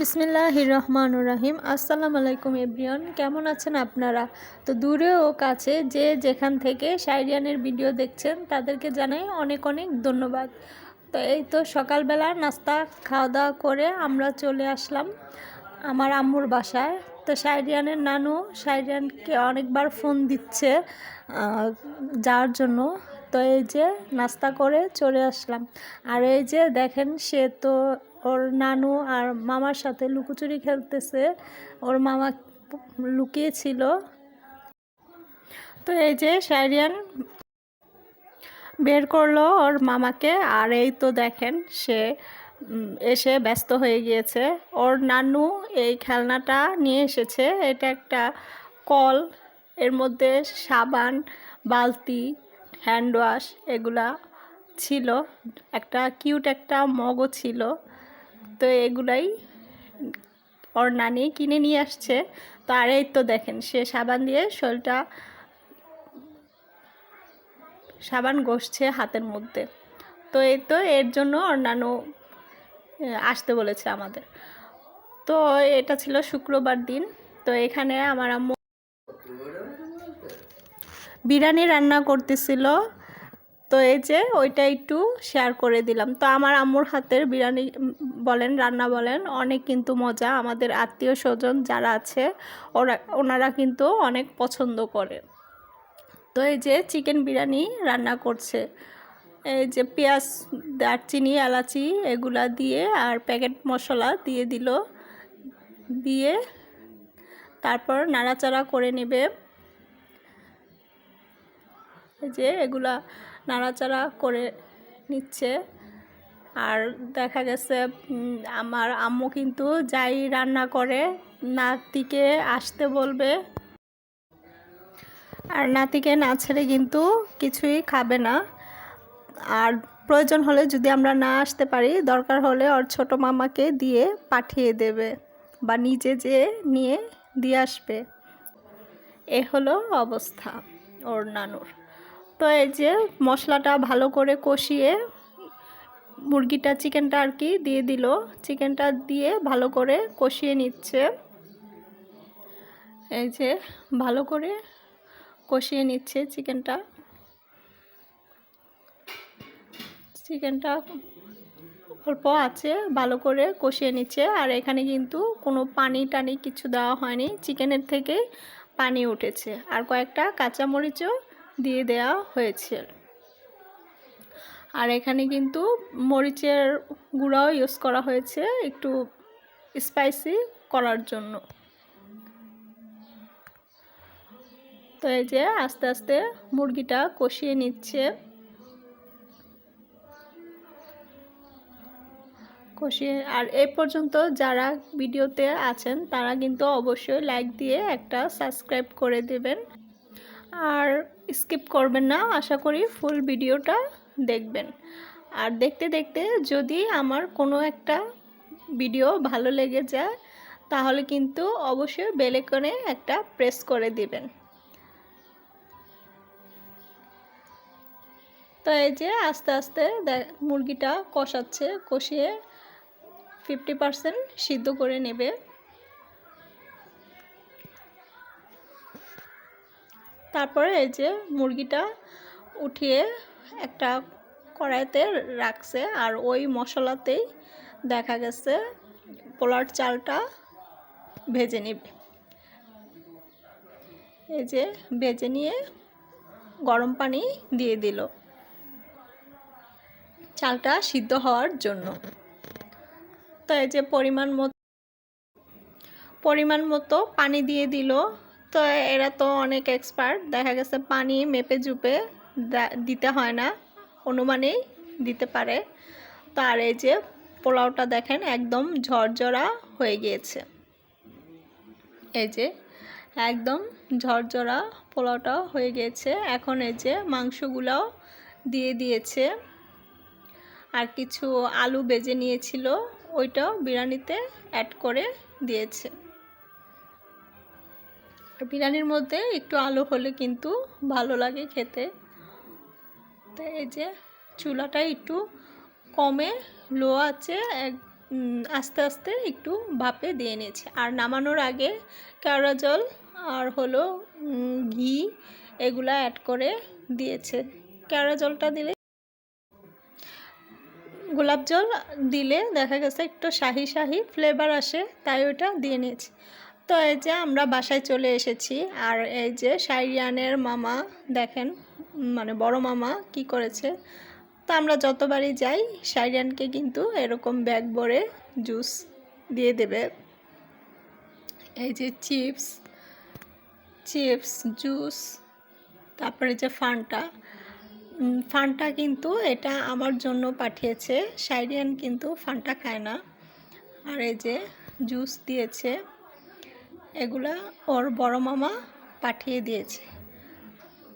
বিসমিল্লাহ রহমান রাহিম আসসালামু আলাইকুম এভরিওন কেমন আছেন আপনারা? তো দূরে ও কাছে যে যেখান থেকে শাইরিয়ানের ভিডিও দেখছেন, তাদেরকে জানাই অনেক অনেক ধন্যবাদ। তো এই তো সকালবেলা নাস্তা খাওয়া দাওয়া করে আমরা চলে আসলাম আমার আম্মুর বাসায়। তো শাইরিয়ানের নানু শাইরিয়ানকে অনেকবার ফোন দিচ্ছে যাওয়ার জন্য। তো এই যে নাস্তা করে চলে আসলাম। আর এই যে দেখেন, সে তো ওর নানু আর মামার সাথে লুকোচুরি খেলতেছে। ওর মামা লুকিয়েছিল। তো এই যে শাইরিয়ান বের করল ওর মামাকে। আর এই তো দেখেন সে এসে ব্যস্ত হয়ে গিয়েছে। ওর নানু এই খেলনাটা নিয়ে এসেছে। এটা একটা কল, এর মধ্যে সাবান, বালতি, হ্যান্ড ওয়াশ এগুলা ছিল। একটা কিউট একটা মগও ছিল। তো এগুলাই ওর নানি কিনে নিয়ে আসছে। তো আর এই তো দেখেন, সে সাবান দিয়ে শরীরটা সাবান ঘষছে হাতের মধ্যে। তো এই তো এর জন্য ওর নানু আসতে বলেছে আমাদের। তো এটা ছিল শুক্রবার দিন। তো এখানে আমার আম্মু বিরিয়ানি রান্না করতেছিল। তো এই যে ওইটা একটু শেয়ার করে দিলাম। তো আমার আম্মুর হাতের বিরিয়ানি বলেন, রান্না বলেন, অনেক কিন্তু মজা। আমাদের আত্মীয় স্বজন যারা আছে, ওরা, ওনারা কিন্তু অনেক পছন্দ করে। তো এই যে চিকেন বিরিয়ানি রান্না করছে। এই যে পেঁয়াজ, দারচিনি, এলাচি এগুলা দিয়ে আর প্যাকেট মশলা দিয়ে দিল। দিয়ে তারপর নাড়াচাড়া করে নেবে। এই যে এগুলা নাড়াচাড়া করে নিচ্ছে। আর দেখা গেছে আমার আম্মু কিন্তু যাই রান্না করে, নাতিকে আসতে বলবে। আর নাতিকে না ছেড়ে কিন্তু কিছুই খাবে না। আর প্রয়োজন হলে যদি আমরা না আসতে পারি, দরকার হলে ওর ছোট মামাকে দিয়ে পাঠিয়ে দেবে বা নিজে যেয়ে নিয়ে দিয়ে আসবে। এ হলো অবস্থা ওর নানুর। এই যে মশলাটা ভালো করে কষিয়ে মুরগিটা চিকেনটা আর কি দিয়ে দিল। চিকেনটা দিয়ে ভালো করে কষিয়ে নিচ্ছে। এই যে ভালো করে কষিয়ে নিচ্ছে চিকেনটা। চিকেনটা অল্প আছে, ভালো করে কষিয়ে নিচ্ছে। আর এখানে কিন্তু কোনো পানি টানি কিছু দেওয়া হয়নি। চিকেনের থেকে পানি উঠেছে। আর কয়েকটা কাঁচামরিচও দিয়ে দেওয়া হয়েছে। আর এখানে কিন্তু মরিচের গুঁড়াও ইউজ করা হয়েছে একটু স্পাইসি করার জন্য। তো এই যে আস্তে আস্তে মুরগিটা কষিয়ে নিচ্ছে। কষিয়ে আর এই পর্যন্ত যারা ভিডিওতে আছেন, তারা কিন্তু অবশ্যই লাইক দিয়ে একটা সাবস্ক্রাইব করে দেবেন। আর স্কিপ করবেন না, আশা করি ফুল ভিডিওটা দেখবেন। আর দেখতে দেখতে যদি আমার কোনো একটা ভিডিও ভালো লেগে যায়, তাহলে কিন্তু অবশ্যই বেলেকনে একটা প্রেস করে দিবেন। তো এই যে আস্তে আস্তে মুরগিটা কষাচ্ছে, কষিয়ে ফিফটি পারসেন্ট সিদ্ধ করে নেবে। তারপরে এই যে মুরগিটা উঠিয়ে একটা কড়াইতে রাখছে আর ওই মশলাতেই দেখা গেছে পোলার চালটা ভেজে নেবে। এই যে ভেজে নিয়ে গরম পানি দিয়ে দিল। চালটা সিদ্ধ হওয়ার জন্য। তো এই যে পরিমাণ মতো পরিমাণ মতো পানি দিয়ে দিল। তো এরা তো অনেক এক্সপার্ট দেখা গেছে পানি মেপে জুপে দিতে হয় না, অনুমানেই দিতে পারে। তো আর এই যে পোলাওটা দেখেন একদম ঝরঝরা হয়ে গিয়েছে। এই যে একদম ঝরঝরা পোলাওটা হয়ে গিয়েছে। এখন এই যে মাংসগুলাও দিয়ে দিয়েছে। আর কিছু আলু বেজে নিয়েছিল, ওইটাও বিরিয়ানিতে অ্যাড করে দিয়েছে। বিরিয়ানির মধ্যে একটু আলু হলে কিন্তু ভালো লাগে খেতে। তো এই যে চুলাটা একটু কমে, লো আছে, এক আস্তে আস্তে একটু ভাপে দিয়ে নিয়েছি। আর নামানোর আগে কেওড়া জল আর হলো ঘি এগুলা অ্যাড করে দিয়েছে। কেওড়া জলটা দিলে গোলাপ জল দিলে দেখা গেছে একটু শাহি শাহি ফ্লেভার আসে, তাই ওটা দিয়ে নিয়েছি। তো এই যে আমরা বাসায় চলে এসেছি, আর এই যে সাইরিয়ানের মামা, দেখেন মানে বড় মামা কি করেছে? তো আমরা যতবারই যাই, সাইরিয়ানকে কিন্তু এরকম ব্যাগ ভরে জুস দিয়ে দেবে। এই যে চিপস চিপস, জুস, তারপরে যে ফানটা। ফানটা কিন্তু এটা আমার জন্য পাঠিয়েছে। সাইরিয়ান কিন্তু ফানটা খায় না। আর এই যে জুস দিয়েছে। এগুলা ওর বড় মামা পাঠিয়ে দিয়েছে।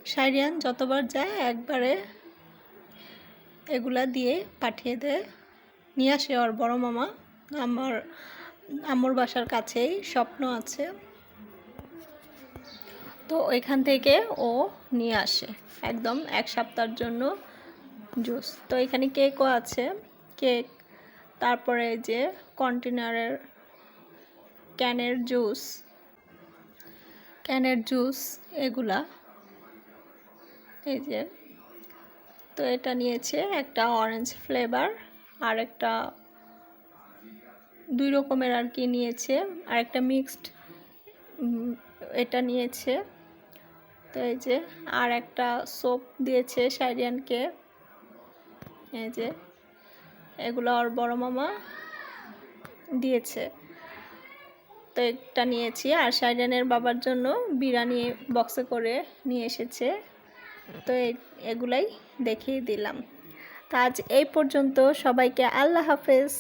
সাইরিয়ান যতবার যায় একবারে এগুলা দিয়ে পাঠিয়ে দেয়। নিয়ে আসে ওর বড় মামা। আমার আম্মুর বাসার কাছেই স্বপ্ন আছে। তো ওইখান থেকে ও নিয়ে আসে একদম এক সপ্তাহের জন্য জুস। তো এখানে কেকও আছে। কেক, তারপরে যে কন্টেনারের ক্যানের জুস। ক্যানের জুস এগুলা। এই যে। তো এটা নিয়েছে একটা অরেঞ্জ ফ্লেভার আর একটা দুই রকমের আর কি নিয়েছে, আর একটা মিক্সড এটা নিয়েছে। তো এই যে, আর একটা সোপ দিয়েছে সাইরিয়ানকে। এই যে, এগুলো ওর বড় মামা দিয়েছে। তো একটা নিয়েছি। আর সাইরিয়ানের বাবার জন্য বিরিয়ানি বক্সে করে নিয়ে এসেছে। তো এগুলাই দেখিয়ে দিলাম। তো আজ এই পর্যন্ত সবাইকে আল্লাহ হাফেজ।